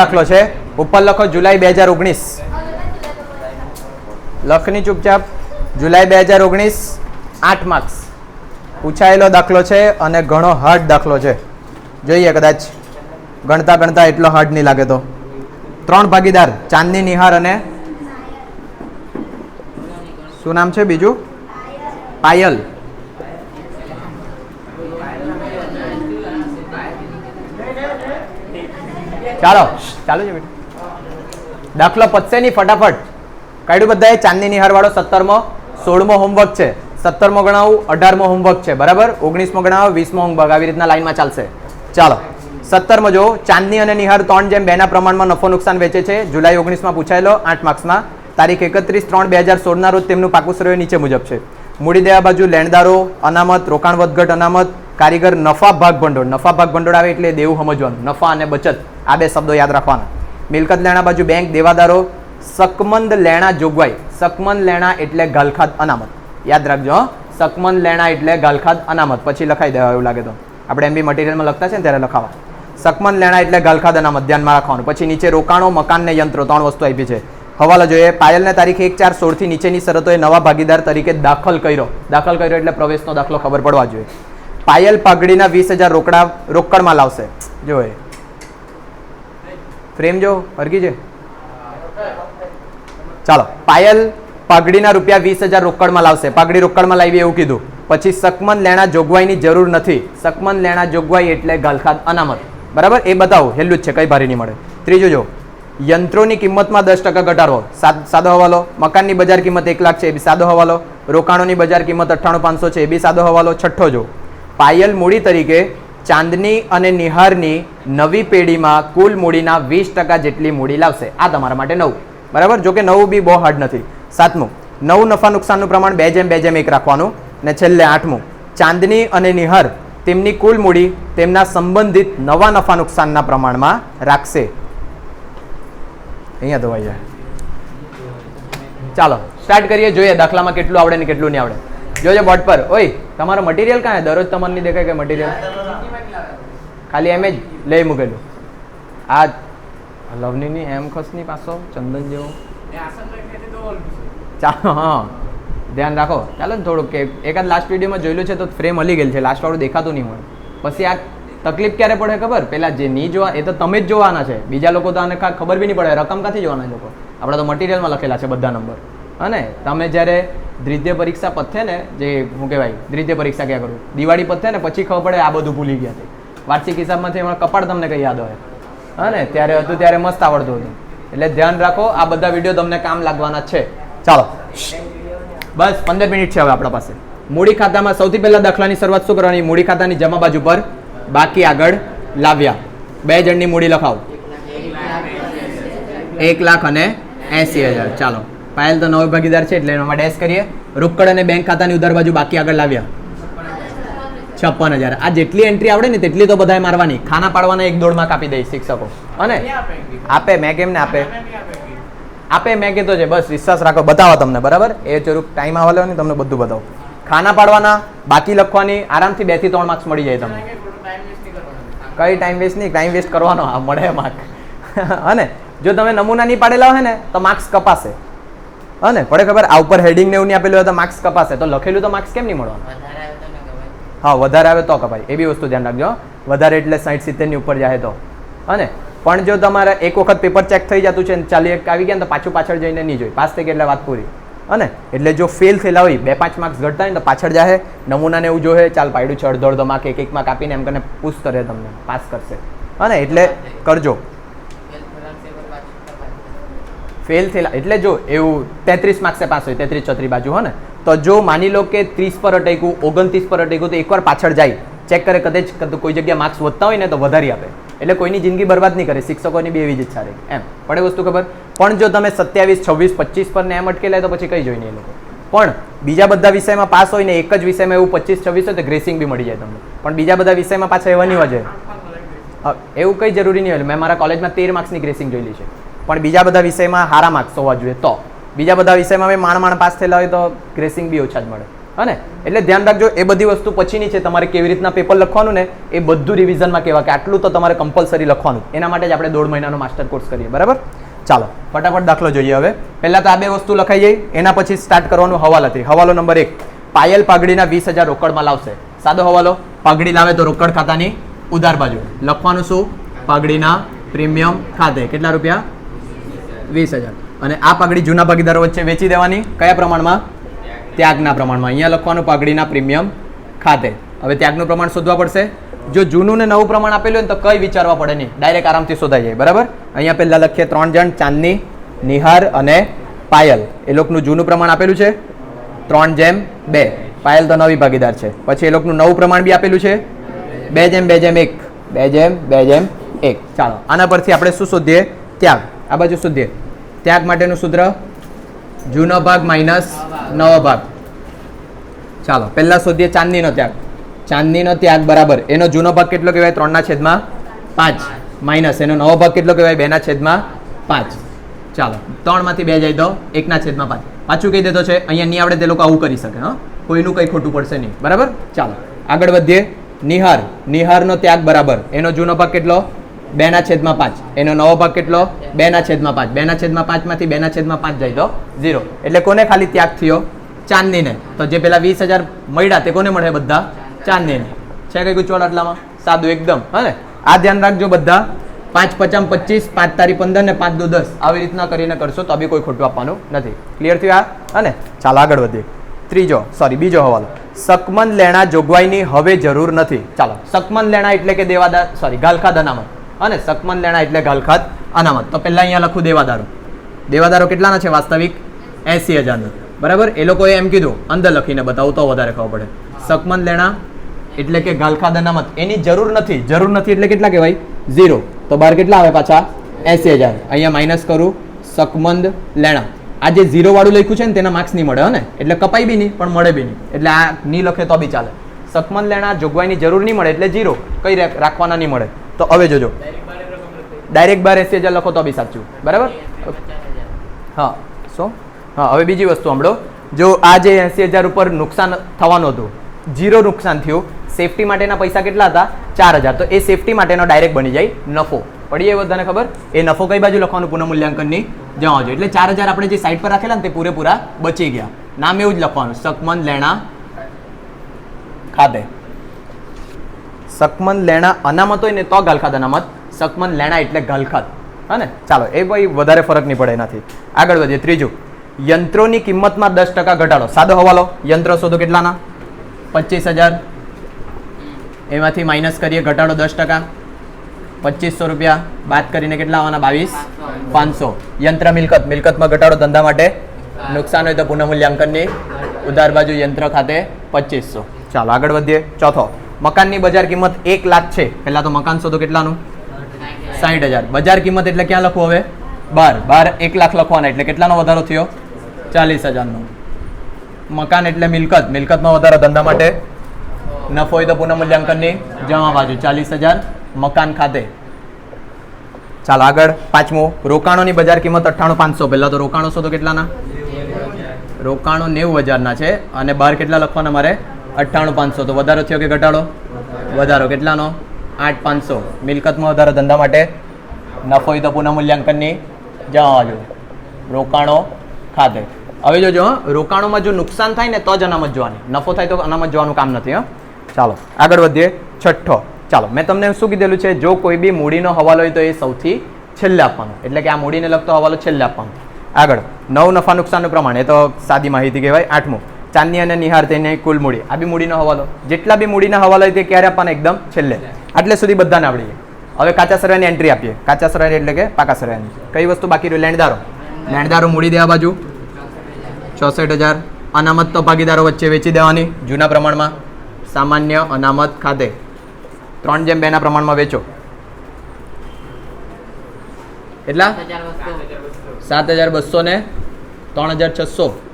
દાખલો છે. ઉપર લખો જુલાઈ બે હજાર ઓગણીસ. લખની ચૂપચાપ. જુલાઈ બે હજાર ઓગણીસ, આઠ માર્ક્સ પૂછાયેલો દાખલો છે અને ઘણો હાર્ડ દાખલો છે. જોઈએ કદાચ ગણતા ગણતા એટલો હાર્ડ નહીં લાગે તો. ત્રણ ભાગીદાર, ચાંદની, નિહાર અને શું નામ છે બીજું? પાયલ. ચાલો, ચાલુ છે બેટા. દાખલો પતશે નહીં ફટાફટ. કાઢ્યું બધાએ? ચાંદની નિહારવાળો સત્તરમો, સોળમો હોમવર્ક છે. સત્તરમો ગણાવું, અઢારમો હોમવર્ક છે. બરાબર? ઓગણીસમો ગણાવો, વીસમો હોમવર્ક આવી રીતના લાઈનમાં ચાલશે. ચાલો, સત્તરમો જો ચાંદની અને નિહાર ત્રણ જેમ બેના પ્રમાણમાં નફો નુકસાન વેચે છે. જુલાઈ ઓગણીસમાં પૂછાયેલો, આઠ માર્ક્સમાં. તારીખ એકત્રીસ ત્રણ બે હજાર સોળના રોજ તેમનું પાકું સર્વે નીચે મુજબ છે. મૂડી દેવા બાજુ લેણદારો, અનામત, રોકાણ વધઘટ અનામત, કારીગર નફા ભાગ ભંડોળ નફા ભાગ ભંડોળ આવે એટલે દેવું સમજવાનું. નફા અને બચત. આ બે શબ્દો યાદ રાખવાના. મિલકત લેણા બાજુ બેંક દેવાદારો સકમંદ લેણા જોગવાઈ. સકમંદ લેણા એટલે ગાલખાદ અનામત. યાદ રાખજો સકમંદ લેણા એટલે ગાલખાદ અનામત. પછી લખાઈ દેવા એવું લાગે તો. આપણે એમ બી મટીરિયલમાં લખતા છે ને ત્યારે લખાવા. સકમંદ લેણા એટલે ગાલખાદ અનામત. ધ્યાનમાં રાખવાનું. પછી નીચે રોકાણો, મકાન ને યંત્રો ત્રણ વસ્તુ આપી છે. હવાલો જોઈએ. પાયલને તારીખ એક ચાર સોળથી નીચેની શરતોએ નવા ભાગીદાર તરીકે દાખલ કર્યો. દાખલ કર્યો એટલે પ્રવેશનો દાખલો ખબર પડવા જોઈએ. પાયલ પાઘડીના વીસ હજાર રોકડા રોકડમાં લાવશે. જો એ ફ્રેમ જો હરકી છે? ચાલો, પાયલ પાઘડીના રૂપિયા વીસ હજાર રોકડમાં લાવશે. પાઘડી રોકડમાં લાવી એવું કીધું. પછી સકમન લેણા જોગવાઈની જરૂર નથી. સકમન લેણા જોગવાઈ એટલે ગાલખાદ અનામત. બરાબર? એ બતાવો. હેલું જ છે, કઈ ભારી નહીં મળે. ત્રીજું જો, યંત્રોની કિંમતમાં દસ ટકા ઘટાડો. સાદો હવાલો. મકાનની બજાર કિંમત એક લાખ છે, એ બી સાદો હવાલો. રોકાણોની બજાર કિંમત અઠ્ઠાણું પાંચસો છે, એ બી સાદો હવાલો. છઠ્ઠો જો, પાયલ મૂડી તરીકે ચાંદની અને નિહારની નવી પેઢીમાં કુલ મૂડીના વીસ ટકા જેટલી મૂડી લાવશે. આ તમારા માટે નવું. બરાબર? જોકે નવું બી બહુ હાર્ડ નથી. સાતમું. નવું નફા નુકસાનનું પ્રમાણ બે જેમ બે જેમ એક રાખવાનું. ને છેલ્લે આઠમું. ચાંદની અને નિહાર તેમની કુલ મૂડી તેમના સંબંધિત નવા નફા નુકસાનના પ્રમાણમાં રાખશે. અહીંયા ધોવાઈ જાય. ચાલો સ્ટાર્ટ કરીએ. જોઈએ દાખલામાં કેટલું આવડે ને કેટલું નહીં આવડે. જોજો બોર્ડ પર. ઓય, તમારો મટીરિયલ કાંઈ દરરોજ તમને નહીં દેખાય કે મટીરિયલ ખાલી એમ જ લઈ મૂકેલું. આ લવનીની એમ ખસની પાછો ચંદન જેવો. ચાલો હા. ધ્યાન રાખો. ચાલો ને થોડુંક કે એકાદ લાસ્ટ વિડીયોમાં જોયેલું છે તો ફ્રેમ હલી ગયેલ છે. લાસ્ટ વાળું દેખાતું નહીં હોય. પછી આ તકલીફ ક્યારે પડે ખબર? પેલા જે નહીં જોવા એ તો તમે જ જોવાના છે. બીજા લોકો તો આને ખબર બી નહીં પડે. રકમ ક્યાંથી જોવાના લોકો? આપણે તો મટીરિયલમાં લખેલા છે બધા નંબર અને તમે જ્યારે દ્વિતીય પરીક્ષા પથે ને જે શું કહેવાય દ્વિતીય પરીક્ષા ક્યાં કરું? દિવાળી પથે ને પછી ખબર પડે આ બધું ભૂલી ગયા છે. વાર્ષિક હિસાબમાંથી એમાં કપાળ તમને કઈ યાદ હોય? હા ને? ત્યારે હતું, ત્યારે મસ્ત આવડતું હતું. એટલે ધ્યાન રાખો, આ બધા વીડિયો તમને કામ લાગવાના છે. ચાલો. બસ, પંદર મિનિટ છે હવે આપણા પાસે. મૂડી ખાતામાં સૌથી પહેલા દાખલાની શરૂઆત શું કરવાની? મૂડી ખાતાની જમા બાજુ પર, બાકી આગળ, લાવ્યા. બે જણની મૂડી લખાવો. એક લાખ અને એસી હજાર. ચાલો. પાયલ તો નવો ભાગીદાર છે, એટલે એમાં ડેશ કરીએ. રોકડ અને બેંક ખાતાની ઉધાર બાજુ બાકી આગળ લાવ્યા. છપ્પન હજાર. આ જેટલી એન્ટ્રી આવડે ને તેટલી તો બધાએ મારવાની. ખાના પાડવાના એક દોડમાં કાપી દઈશ શિક્ષકો. અને આપે મેં કેમ ને આપે? આપે મેં કીધો છે બસ વિશ્વાસ રાખો બતાવો તમને બરાબર? એ જરૂર ટાઈમ આવેલો ને તમને બધું બતાવો. ખાના પાડવાના બાકી લખવાની આરામથી બેથી ત્રણ માર્ક્સ મળી જાય તમને. કઈ ટાઈમ વેસ્ટ નહીં ટાઈમ વેસ્ટ કરવાનો આ મળે માર્ક અને જો તમે નમૂના નહીં પાડેલા હોય ને તો માર્ક્સ કપાશે. અને પડે ખબર આ ઉપર હેડિંગ ને એવું નહીં આપેલું હોય તો માર્ક્સ કપાશે. તો લખેલું તો માર્ક્સ કેમ નહીં મળવાનું? હા, વધારે આવે તો કપાય એ બી વસ્તુ ધ્યાન રાખજો. વધારે એટલે સાઠ સિત્તેરની ઉપર જાય તો. અને પણ જો તમારે એક વખત પેપર ચેક થઈ જતું છે ચાલી એક આવી ગયા તો પાછું પાછળ જઈને નહીં જોઈ પાસ થઈ ગઈ એટલે વાત પૂરી. અને એટલે જો ફેલ થયેલા હોય, બે, પાંચ માર્ક્સ ઘટતા હોય તો પાછળ જાય નમૂનાને એવું જોહે, ચાલ પાડ્યું છે, અડધો અડધો માર્ક એક એક માર્ક આપીને એમ કરીને પૂછ કરે તમને. પાસ કરશે. અને એટલે કરજો. ફેલ થયેલા એટલે જો એવું તેત્રીસ માર્ક્સે પાસ હોય, તેત્રીસ છત્રી બાજુ, હો ને? તો જો માની લો કે ત્રીસ પર અટક્યું, ઓગણત્રીસ પર અટક્યું, તો એકવાર પાછળ જાય. ચેક કરે કદાચ કદ- કોઈ જગ્યાએ માર્ક્સ વધતા હોય ને તો વધારી આપે. એટલે કોઈની જિંદગી બરબાદ નહીં કરે. શિક્ષકોની બી એવી જ ઈચ્છા રહે. એમ. પડે વસ્તુ ખબર? પણ જો તમે સત્યાવીસ, છવ્વીસ, પચીસ પર ને એમ અટકેલા તો પછી કઈ જોઈને એ લોકો. પણ બીજા બધા વિષયમાં પાસ હોય ને એક જ વિષયમાં એવું પચીસ, છવ્વીસ હોય તો ગ્રેસિંગ બી મળી જાય તમને. પણ બીજા બધા વિષયમાં પાછા એવા નહીં હોય એવું કંઈ જરૂરી નહીં હોય. મેં મારા કોલેજમાં તેર માર્ક્સની ગ્રેસિંગ જોયેલી છે. પણ બીજા બધા વિષયમાં સારા માર્ક્સ હોવા જોઈએ તો. બીજા બધા વિષયમાં મેં માણ માણ પાસ થયેલા હોય તો ગ્રેસિંગ બી ઓછા જ મળે. હા એટલે ધ્યાન રાખજો, એ બધી વસ્તુ પછીની છે, તમારે કેવી રીતના પેપર લખવાનું ને, એ બધું રિવિઝનમાં કહેવા કે આટલું તો તમારે કમ્પલસરી લખવાનું. એના માટે જ આપણે દોઢ મહિનાનો માસ્ટર કોર્સ કરીએ, બરાબર? ચાલો, ફટાફટ દાખલો જોઈએ હવે. પહેલાં તો આ બે વસ્તુ લખાઈ જાય, એના પછી સ્ટાર્ટ કરવાનું હવાલાથી. હવાલો નંબર એક, પાયલ પાઘડીના વીસ હજાર રોકડમાં લાવશે. સાદો હવાલો, પાઘડી લાવે તો રોકડ ખાતાની ઉધાર બાજુ. લખવાનું શું? પાઘડીના પ્રીમિયમ ખાતે. કેટલા રૂપિયા? વીસ હજાર. અને આ પાઘડી જૂના ભાગીદારો વચ્ચે વેચી દેવાની કયા પ્રમાણમાં? ત્યાગના પ્રમાણમાં. અહીંયા લખવાનું પાઘડીના પ્રીમિયમ ખાતે. હવે ત્યાગનું પ્રમાણ શોધવા પડશે. જો જૂનું ને નવું પ્રમાણ આપેલું હોય ને તો કઈ વિચારવા પડે નહીં. ડાયરેક્ટ આરામથી શોધાઈ જાય. બરાબર? અહીંયા પહેલા લખીએ ત્રણ જણ, ચાંદની, નિહાર અને પાયલ. એ લોકોનું જૂનું પ્રમાણ આપેલું છે. ત્રણ જેમ, બે. પાયલ તો નવી ભાગીદાર છે. પછી એ લોકોનું નવું પ્રમાણ બી આપેલું છે. બે જેમ બે જેમ એક. બે જેમ બે જેમ એક. ચાલો, આના પરથી આપણે શું શોધીએ? ત્યાગ. આ બાજુ શોધીએ. ત્યાગ માટેનું સૂત્ર? જૂનો ભાગ માઇનસ નવો ભાગ. ચાલો, પહેલાં શોધીએ ચાંદનીનો ત્યાગ. ચાંદનીનો ત્યાગ બરાબર. એનો જૂનો ભાગ કેટલો કહેવાય? ત્રણના છેદમાં પાંચ. માઇનસ. એનો નવો ભાગ કેટલો કહેવાય? બેના છેદમાં પાંચ. ચાલો, ત્રણમાંથી બે જાય તો એકના છેદમાં પાંચ. પાછું કહી દેતો છે, અહીંયા નહીં આવડે તે લોકો આવું કરી શકે, હા. કોઈનું કંઈ ખોટું પડશે નહીં. બરાબર? ચાલો, આગળ વધીએ. નિહાર. નિહારનો ત્યાગ બરાબર. એનો જૂનો ભાગ કેટલો? બેના છેદમાં પાંચ. એનો નવો ભાગ કેટલો? બેના છેદમાં પાંચ. બેના છેદમાં પાંચમાંથી બેના છેદમાં પાંચ જાય તો ઝીરો. એટલે કોને ખાલી ત્યાગ થયો? ચાંદનીને. તો જે પેલા વીસ હજાર મળ્યા તે કોને મળે બધા? ચાંદનીને. છે કઈ ગુચવાડ આટલામાં? સાદું એકદમ. હે આ ધ્યાન રાખજો બધા. પાંચ પચામ પચીસ, પાંચ તારીખ પંદર ને પાંચ દો દસ. આવી રીતના કરીને કરશો તો બી કોઈ ખોટું આપવાનું નથી. ક્લિયર થયું આ? અને ચાલો આગળ વધીએ. ત્રીજો સોરી બીજો હવાલો. સકમન લેણા જોગવાઈની હવે જરૂર નથી. ચાલો. સકમન લેણા એટલે કે દેવાદાર સોરી ગાલખા અનામત અને સકમન લેણા એટલે ગાલખાત અનામત. તો પહેલાં અહીંયા લખું દેવાદારો. દેવાદારો કેટલાના છે વાસ્તવિક? એસી હજારના. બરાબર? એ લોકોએ એમ કીધું, અંદર લખીને બતાવું તો વધારે ખબર પડે. સકમન લેણા એટલે કે ગાલખાત અનામત. એની જરૂર નથી. જરૂર નથી એટલે કેટલા કહેવાય? ઝીરો. તો બાર કેટલા આવે પાછા? એસી હજાર. અહીંયા માઇનસ કરું. સકમંદ લેણા. આ જે ઝીરો લખ્યું છે ને, તેના માર્ક્સ નહીં મળે ને? એટલે કપાઈ બી નહીં, પણ મળે બી નહીં. એટલે આ નહીં લખે તો બી ચાલે. સકમંદ લેણા જોગવાઈની જરૂર નહીં મળે એટલે ઝીરો. કઈ રાખ- રાખવાના નહીં મળે. તો હવે જોજો. ડાયરેક્ટ બાર એસી હજાર લખો તો બી સાચું. બરાબર? હા. શું હા, હવે બીજી વસ્તુ સાંભળો. જો આ જે એસી હજાર ઉપર નુકસાન થવાનું હતું જીરો નુકસાન થયું સેફટી માટેના પૈસા કેટલા હતા? ચાર હજાર. તો એ સેફટી માટેનો ડાયરેક્ટ બની જાય નફો. પડી એ બધાને ખબર? એ નફો કઈ બાજુ લખવાનું? પુનઃમૂલ્યાંકનની જવા જોઈએ એટલે ચાર હજાર આપણે જે સાઈડ પર રાખેલા ને તે પૂરેપૂરા બચી ગયા. નામ એવું જ લખવાનું. સકમન લેણા ખાતે. સકમન લેણા અનામત હોય ને તો ગાલખાત અનામત. સકમન લેણા એટલે ગાલખાત હા ને? ચાલો, એ ભાઈ વધારે ફરક નહીં પડે એનાથી. આગળ વધીએ, ત્રીજું. યંત્રોની કિંમતમાં દસ ટકા ઘટાડો. સાદો હવાલો. યંત્ર શોધો કેટલાના? પચીસ હજાર. એમાંથી માઇનસ કરીએ, ઘટાડો દસ ટકા. પચીસો રૂપિયા. બાદ કરીને કેટલા આવવાના? બાવીસ. પાંચસો. યંત્ર મિલકત. મિલકતમાં ઘટાડો ધંધા માટે નુકસાન હોય તો પુનઃમૂલ્યાંકનની. ઉધાર બાજુ યંત્ર ખાતે પચીસો ચાલો, આગળ વધીએ. ચોથો. મકાનની બજાર કિંમત એક લાખ છે. પહેલા તો મકાન શોધો કેટલાનું? સાઠ હજાર. બજાર કિંમત એટલે ક્યાં લખવું હવે? બાર. બાર એક લાખ લખવાના. એટલે કેટલાનો વધારો થયો? ચાલીસ હજારનો. મકાન એટલે મિલકત. મિલકતમાં વધારો ધંધા માટે નફો હોય તો પુનઃમૂલ્યાંકનની જમા બાજુ. ચાલીસ હજાર મકાન ખાતે. ચાલો આગળ. પાંચમું. રોકાણોની બજાર કિંમત અઠ્ઠાણું પાંચસો. પહેલાં તો રોકાણો શોધો કેટલાના? રોકાણો નેવું હજારના છે. અને બાર કેટલા લખવાના મારે? અઠ્ઠાણું પાંચસો. તો વધારો થયો કે ઘટાડો? વધારો. કેટલાનો? આઠ પાંચસો. મિલકતમાં વધારો ધંધા માટે નફો તો પુનઃમૂલ્યાંકનની જવા બાજુ રોકાણો ખાતે. હવે જોજો રોકાણોમાં જો નુકસાન થાય ને તો જ અનામત જોવાની. નફો થાય તો અનામત જોવાનું કામ નથી, હા. ચાલો, આગળ વધીએ. છઠ્ઠો. ચાલો, મેં તમને શું કીધેલું છે? જો કોઈ બી મૂડીનો હવાલો હોય તો એ સૌથી છેલ્લે આપવાનો. એટલે કે આ મૂડીને લગતો હવાલો છેલ્લે આપવાનો. આગળ, નવ નફા નુકસાનનું પ્રમાણ. એ તો સાદી માહિતી કહેવાય. આઠમું. ચાંદની અને નિહાર થઈને કુલ મૂડી. આ બી મૂડીનો હવાલો. જેટલા બી મૂડીના હવાલો હોય તે ક્યારે આપવાના? એકદમ છેલ્લે. આટલે સુધી બધાને આવડી જાય હવે કાચા સરાની એન્ટ્રી આપીએ. કાચા સરાની એટલે કે પાકા સરાની કઈ વસ્તુ બાકી રહ્યું? લેણદારો. લેણદારો મૂડી દેવા બાજુ. ચોસઠ હજાર. અનામત તો ભાગીદારો વચ્ચે વેચી દેવાની. જૂના પ્રમાણમાં. સામાન્ય અનામત ખાતે. ત્રણ જેમ બેના પ્રમાણમાં વેચો. એટલા સાત હજાર બસો ને ત્રણ હજાર છસો.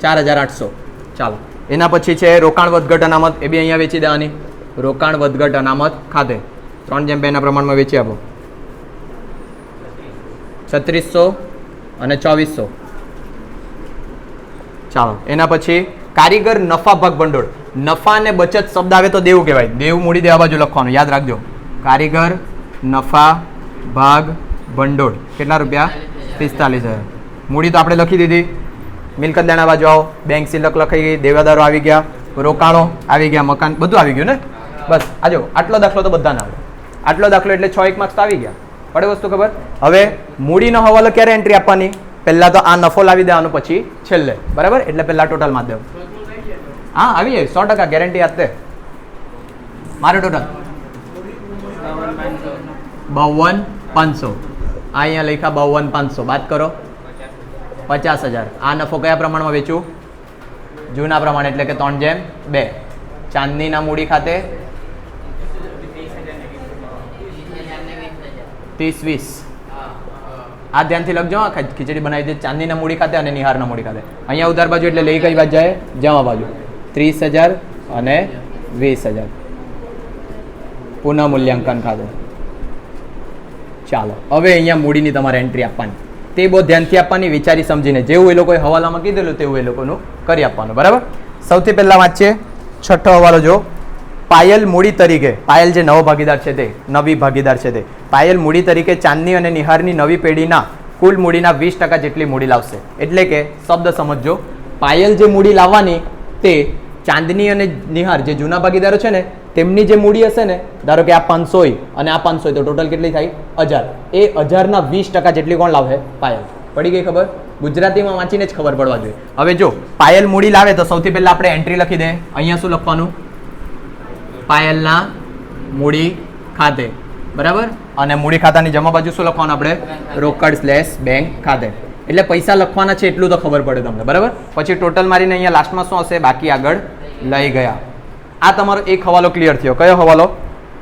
ચાર હજાર આઠસો. ચાલો. એના પછી છે રોકાણ વધઘટ અનામત. એ બી અહીંયા વેચી દેવાની. રોકાણ વધઘટ અનામત ખાતે. ત્રણ જેમ બેના પ્રમાણમાં વેચી આપો. છત્રીસો અને ચોવીસો. ચાલો. એના પછી કારીગર નફા ભાગ ભંડોળ. નફા અને બચત શબ્દ આવે તો દેવું કહેવાય. દેવું મૂડી દેવા બાજુ લખવાનું. યાદ રાખજો. કારીગર નફા ભાગ ભંડોળ. કેટલા રૂપિયા? પિસ્તાલીસ હજાર. મૂડી તો આપણે લખી દીધી. મિલકત દેણા બાજુ આવો. બેંક સિલક લખાઈ ગઈ. દેવાદારો આવી ગયા. રોકાણો આવી ગયા. મકાન બધું આવી ગયું ને? બસ. આજો આટલો દાખલો તો બધાને આવે આટલો દાખલો એટલે છ એક માર્ક્સ તો આવી ગયા. પડે વસ્તુ ખબર? હવે મૂડીનો હવાલો ક્યારે એન્ટ્રી આપવાની? પહેલાં તો આ નફો લાવી દેવાનો પછી છેલ્લે. બરાબર? એટલે પહેલાં ટોટલમાં દેવું હા, આવી જાય. સો ટકા ગેરંટી આપતે મારે ટોટલ બાવન પાંચસો. અહીંયા લખ્યા બાવન પાંચસો. બાદ કરો. પચાસ હજાર. આ નફો કયા પ્રમાણમાં વેચું જૂના પ્રમાણે, એટલે કે ત્રણ જેમ, બે. ચાંદનીના મૂડી ખાતે ત્રીસ વીસ. આ ધ્યાનથી લખજો ખીચડી બનાવી દે ચાંદીના મૂડી ખાતે અને નિહારના મૂડી ખાતે. અહીંયા ઉધાર બાજુ, એટલે લઈ કઈ બાજુ જાય? જમા બાજુ. ત્રીસ હજાર અને વીસ હજાર. પુનઃ મૂલ્યાંકન ખાતે. ચાલો, હવે અહીંયા મૂડીની તમારે એન્ટ્રી આપવાની. તે બહુ ધ્યાનથી આપવાની, વિચારી સમજીને. જેવું એ લોકોએ હવાલામાં કીધેલું, તેવું એ લોકોનું કરી આપવાનું, બરાબર? સૌથી પહેલાં વાંચીએ છઠ્ઠો હવાલો જો પાયલ મૂડી તરીકે, પાયલ જે નવો ભાગીદાર છે તે, નવી ભાગીદાર છે તે. પાયલ મૂડી તરીકે ચાંદની અને નિહારની નવી પેઢીના કુલ મૂડીના વીસ ટકા જેટલી મૂડી લાવશે. એટલે કે, શબ્દ સમજજો, પાયલ જે મૂડી લાવવાની તે ચાંદની અને નિહાર જે જૂના ભાગીદારો છે ને તેમની જે મૂડી હશે ને, ધારો કે આ પાંચસો અને આ પાંચસો તો ટોટલ કેટલી થાય? હજાર. એ હજારના વીસ ટકા જેટલી કોણ લાવે પાયલ. પડી ગઈ ખબર? ગુજરાતીમાં વાંચીને જ ખબર પડવા જોઈએ. હવે જો, પાયલ મૂડી લાવે તો સૌથી પહેલા આપણે એન્ટ્રી લખી દે. અહીંયા શું લખવાનું? પાયલના મૂડી ખાતે. બરાબર? અને મૂડી ખાતાની જમા બાજુ શું લખવાનું આપણે? રોકડ સ્લેશ બેંક ખાતે. એટલે પૈસા લખવાના છે એટલું તો ખબર પડે તમને. બરાબર? પછી ટોટલ મારીને અહીંયા લાસ્ટમાં શું હશે? બાકી આગળ લઈ ગયા. આ તમારો એક હવાલો ક્લિયર થયો. કયો હવાલો?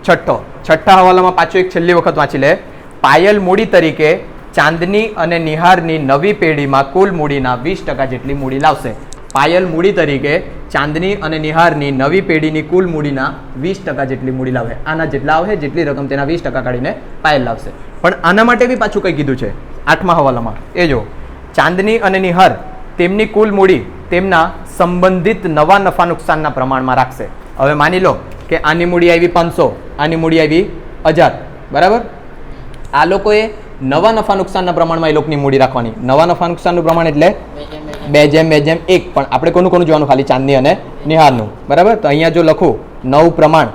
છઠ્ઠો. છઠ્ઠા હવાલામાં પાછો એક છેલ્લી વખત વાંચી લે. પાયલ મૂડી તરીકે ચાંદની અને નિહારની નવી પેઢીમાં કુલ મૂડીના વીસ ટકા જેટલી મૂડી લાવશે. પાયલ મૂડી તરીકે ચાંદની અને નિહારની નવી પેઢીની કુલ મૂડીના વીસ ટકા જેટલી મૂડી લાવે. આના જેટલા આવે, જેટલી રકમ તેના વીસ ટકા કાઢીને પાયલ લાવશે. પણ આના માટે બી પાછું કંઈ કીધું છે? આઠમા હવાલામાં. એ જો, ચાંદની અને નિહાર તેમની કુલ મૂડી તેમના સંબંધિત નવા નફા નુકસાનના પ્રમાણમાં રાખશે. હવે માની લો કે આની મૂડી આવી પાંચસો, આની મૂડી આવી હજાર, બરાબર? આ લોકોએ નવા નફા નુકસાનના પ્રમાણમાં એ લોકોની મૂડી રાખવાની. નવા નફા નુકસાનનું પ્રમાણ એટલે બે જેમ બે જેમ, એક. પણ આપણે કોનું કોનું જોવાનું? ખાલી ચાંદની અને નિહારનું. બરાબર? તો અહીંયા જો લખું, નવ પ્રમાણ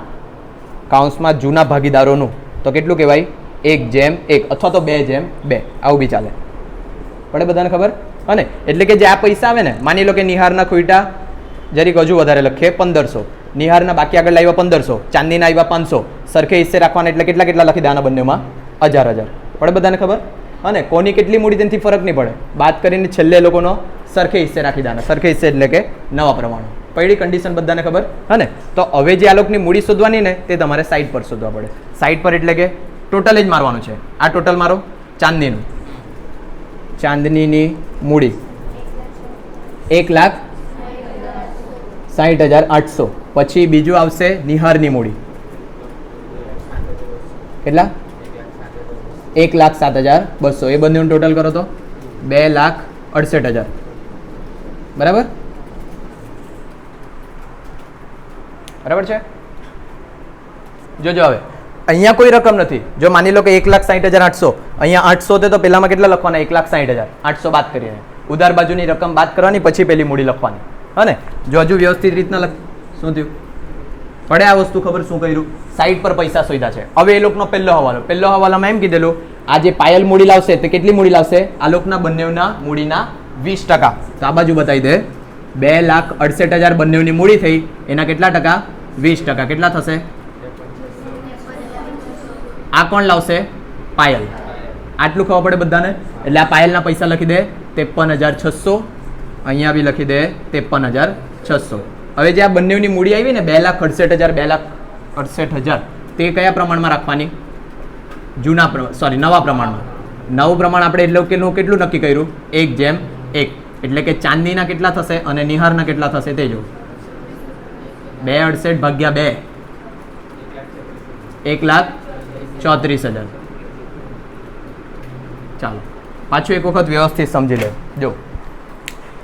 કાઉન્સમાં જૂના ભાગીદારોનું, તો કેટલું કહેવાય? એક જેમ, એક. અથવા તો બે જેમ, બે. આવું બી ચાલે. પડે બધાને ખબર? અને એટલે કે જે આ પૈસા આવે ને, માની લો કે નિહારના ખોઈટા જરીક હજુ વધારે લખીએ, પંદરસો. નિહારના બાકી આગળ લાવ્યા પંદરસો, ચાંદીના આવ્યા પાંચસો, સરખે હિસ્સે રાખવાના એટલે કેટલા કેટલા લખી દેવાના બંનેમાં? હજાર હજાર. પડે બધાને ખબર? અને કોની કેટલી મૂડી તેનાથી ફરક નહીં પડે. વાત કરીને છેલ્લે લોકોનો સરખે હિસ્સે રાખી દેવાના સરખે હિસ્સે એટલે કે નવા પ્રમાણમાં પૈડી કન્ડિશન બધાને ખબર? હને તો હવે જે આ લોકોની મૂડી શોધવાની ને, તે તમારે સાઈડ પર શોધવા પડે. સાઈડ પર એટલે કે ટોટલ જ મારવાનું છે. આ ટોટલ મારો ચાંદનીનું ચાંદનીની મૂડી. એક લાખ સાહીઠ હજાર આઠસો. પછી બીજું આવશે નિહારની મૂડી. કેટલા? એક લાખ સાત હજાર બસો. એ બંનેનું ટોટલ કરો તો? બે લાખ અડસઠ હજાર. બરાબર? બરાબર છે? જોજો હવે. અહીંયા કોઈ રકમ નથી. જો માની લો કે એક લાખ સાઠ હજાર આઠસો. અહીંયા આઠસો તો પહેલામાં કેટલા લખવાના? એક લાખ સાઠ હજાર. આઠસો બાદ કરીને ઉધાર બાજુની રકમ બાદ કરવાની, પછી પેલી મૂડી લખવાની. હા ને? જો હજુ વ્યવસ્થિત રીતના લખ શું થયું? પડે આ વસ્તુ ખબર શું કર્યું? સાઈડ પર પૈસા સોધા છે. હવે એ લોકોનો પહેલો હવાલો. પહેલો હવાલામાં એમ કીધેલું, આ જે પાયલ મૂડી લાવશે, તે કેટલી મૂડી લાવશે? આ લોકોના બંનેના મૂડીના વીસ ટકા. તો આ બાજુ બતાવી દે. બે લાખ અડસઠ હજાર બંનેની મૂડી થઈ, એના કેટલા ટકા? વીસ ટકા. કેટલા થશે? આ કોણ લાવશે? પાયલ. આટલું ખબર પડે બધાને? એટલે આ પાયલના પૈસા લખી દે, ત્રેપન હજાર છસો. અહીંયા બી લખી દે, ત્રેપન હજાર છસો. હવે જે આ બંનેની મૂડી આવી ને બે લાખ અડસઠ હજાર, બે લાખ અડસઠ હજાર, તે કયા પ્રમાણમાં રાખવાની? જૂના સોરી નવા પ્રમાણમાં. નવું પ્રમાણ આપણે એટલે કેટલું કેટલું નક્કી કર્યું? એક જેમ એક. એટલે કે ચાંદીના કેટલા થશે અને નિહારના કેટલા થશે તે જો બે અડસઠ ભાગ્યા બે. એક લાખ ચોત્રીસ હજાર. ચાલો. પાછું એક વખત વ્યવસ્થિત સમજી લે. જો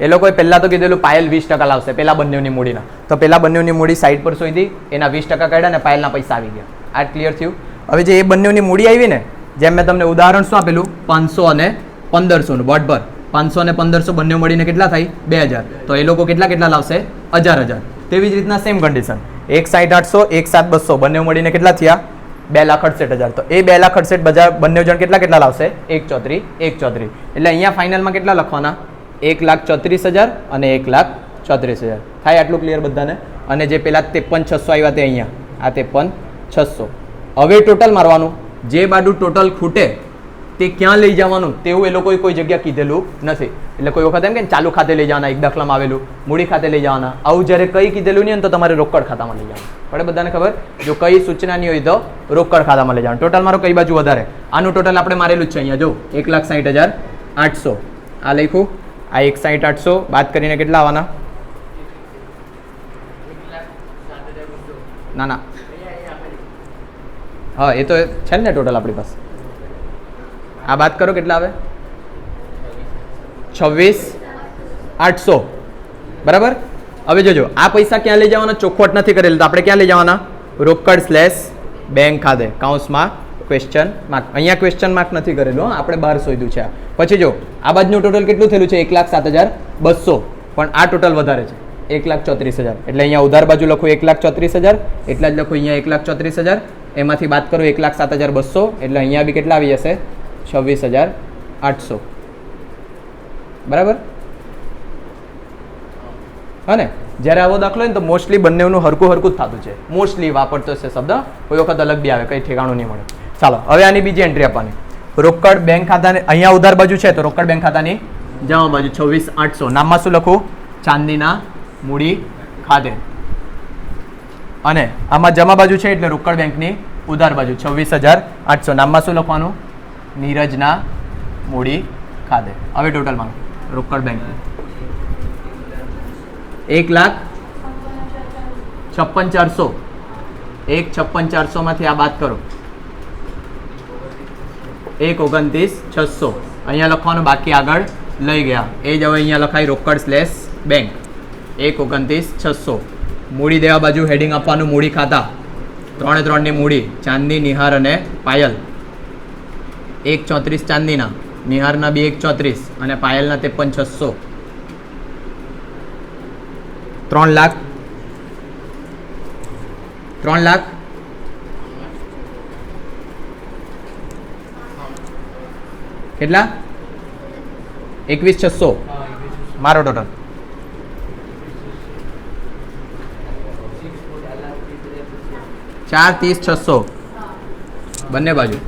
એ લોકોએ પહેલાં તો કીધેલું પાયલ વીસ ટકા લાવશે, પેલા બંનેની મૂડીના. તો પેલા બંનેની મૂડી સાઈડ પર શોધી એના વીસ ટકા કાઢ્યા ને પાયલના પૈસા આવી ગયા. આ ક્લિયર થયું? હવે જે એ બંનેની મૂડી આવી ને, જેમ મેં તમને ઉદાહરણ શું આપેલું? પાંચસો અને પંદરસોનું વોટભર પાંચસો અને પંદરસો બંને મળીને કેટલા થાય? બે હજાર. તો એ લોકો કેટલા કેટલા લાવશે? હજાર હજાર. તેવી જ રીતના સેમ કન્ડિશન એક સાઠ આઠસો, એક સાત બસો. બંને મળીને કેટલા થયા? બે લાખ અડસઠ હજાર. તો એ બે લાખ અડસઠ બજાર બંને જણ કેટલા કેટલા લાવશે? એક ચોત્રી એક ચોત્રી. એટલે અહીંયા ફાઇનલમાં કેટલા લખવાના? એક લાખ ચોત્રીસ હજાર અને એક લાખ ચોત્રીસ હજાર. થાય આટલું ક્લિયર બધાને? અને જે પેલા ત્રેપન છસો આવ્યા તે અહીંયા. આ ત્રેપન છસો. હવે ટોટલ મારવાનું. જે બાજુ ટોટલ ખૂટે, તે ક્યાં લઈ જવાનું? તેવું એ લોકોએ કોઈ જગ્યા કીધેલું નથી. એટલે કોઈ વખત એમ કે ચાલુ ખાતે લઈ જવાના, એક દાખલામાં આવેલું, મૂડી ખાતે લઈ જવાના. આવું જ્યારે કઈ કીધેલું નહીં તો તમારે રોકડ ખાતામાં લઈ જવાનું. પડે બધાને ખબર? જો કઈ સૂચના નહીં હોય તો રોકડ ખાતામાં લઈ જવાનું. ટોટલ મારો કઈ બાજુ વધારે? આનું ટોટલ આપણે મારેલું જ છે અહીંયા. જો, એક લાખ સાઠ હજાર આઠસો. આ લખ્યું. આ એક સાઠ આઠસો. બાદ કરીને કેટલા આવવાના? ના ના. હા, એ તો છે ને ટોટલ આપણી પાસે. આ બાદ કરો કેટલા આવે? છવ્વીસ આઠસો. બરાબર? હવે જોજો, આ પૈસા ક્યાં લઈ જવાના? ચોખવટ નથી કરેલી, તો આપણે ક્યાં લઈ જવાના? રોકડ સ્લેશ બેંક ખાતે કાઉન્સમાં ક્વેશ્ચન માર્ક અહીંયા ક્વેશ્ચન માર્ક નથી કરેલું આપણે બહાર શોધ્યું છે. પછી જો, આ બાજુનું ટોટલ કેટલું થયેલું છે? એક લાખ સાત હજાર બસો. પણ આ ટોટલ વધારે છે. એક લાખ ચોત્રીસ હજાર. એટલે અહીંયા ઉધાર બાજુ લખું એક લાખ ચોત્રીસ હજાર. એટલા જ લખું અહીંયા એક લાખ ચોત્રીસ હજાર. એમાંથી બાદ કરો એક લાખ સાત હજાર બસો. એટલે અહીંયા બી કેટલા આવી જશે? છવ્વીસ હજાર આઠસો. બરાબર? હા જ્યારે આવો દાખલો હોય ને, તો મોસ્ટલી બંનેનું હરકું હરકું જ થતું છે. મોસ્ટલી વાપરતો છે શબ્દ. કોઈ વખત અલગ બી આવે, કંઈ ઠેકાણું નહીં મળે. ચાલો, હવે આની બીજી એન્ટ્રી આપવાની. રોકડ બેંક ખાતાને અહીંયા ઉધાર બાજુ છે, તો રોકડ બેંક ખાતાની જમા બાજુ છવ્વીસ આઠસો. નામમાં શું લખું? ચાંદીના મૂડી ખાતે. અને આમાં જમા બાજુ છે એટલે રોકડ બેંકની ઉધાર બાજુ, છવ્વીસ હજાર આઠસો. નામમાં શું લખવાનું? નીરજના મૂડી ખાતે. હવે ટોટલમાં રોકડ બેંક. એક લાખ છપ્પન ચારસો. એક છપ્પન ચારસોમાંથી આ બાદ કરો. એક ઓગણત્રીસ છસો. અહીંયા લખવાનું બાકી આગળ લઈ ગયા. એ જ હવે અહીંયા લખાય રોકડ સ્લેશ બેંક એક ઓગણત્રીસ છસો. મૂડી દેવા બાજુ હેડિંગ આપવાનું મૂડી ખાતા. ત્રણે ત્રણની મૂડી, ચાંદની, નિહાર અને પાયલ. એક ચોત્રીસ ચાંદીના નિહારના બી એક ચોત્રીસ અને પાયલના ત્રેપન છસો. ત્રણ લાખ. ત્રણ લાખ કેટલા? એકવીસ છસો. મારો ટોટલ ચાર ત્રીસ છસો. બંને બાજુ.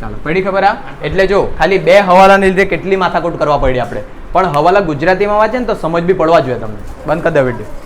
ચાલો, પડી ખબર આ? એટલે જો, ખાલી બે હવાલાને લીધે કેટલી માથાકૂટ કરવા પડી આપણે. પણ હવાલા ગુજરાતીમાં વાંચે ને તો સમજ બી પડવા જોઈએ તમને. બંધ કરી દે વીડિયો